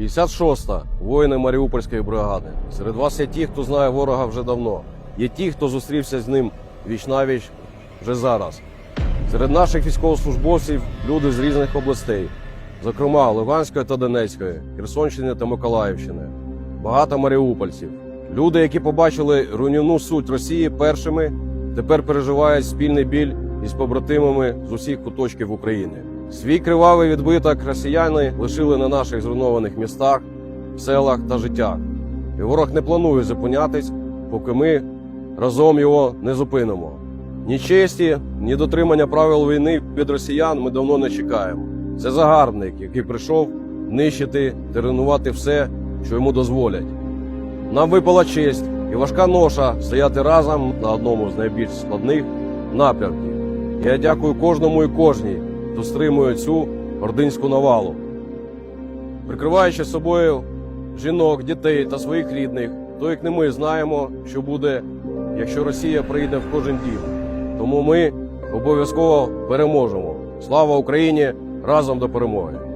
56-та воїни Маріупольської бригади. Серед вас є ті, хто знає ворога вже давно. Є ті, хто зустрівся з ним віч-навіч вже зараз. Серед наших військовослужбовців люди з різних областей, зокрема Луганської та Донецької, Херсонщини та Миколаївщини, багато маріупольців. Люди, які побачили руйнівну суть Росії першими, тепер переживають спільний біль із побратимами з усіх куточків України. Свій кривавий відбиток росіяни лишили на наших зруйнованих містах, селах та життях. І ворог не планує зупинятись, поки ми разом його не зупинимо. Ні честі, ні дотримання правил війни від росіян ми давно не чекаємо. Це загарбник, який прийшов нищити та руйнувати все, що йому дозволять. Нам випала честь і важка ноша стояти разом на одному з найбільш складних напрямків. Я дякую кожному і кожній, хто стримує цю ординську навалу. Прикриваючи собою жінок, дітей та своїх рідних, то як не ми знаємо, що буде, якщо Росія прийде в кожен дім. Тому ми обов'язково переможемо. Слава Україні! Разом до перемоги!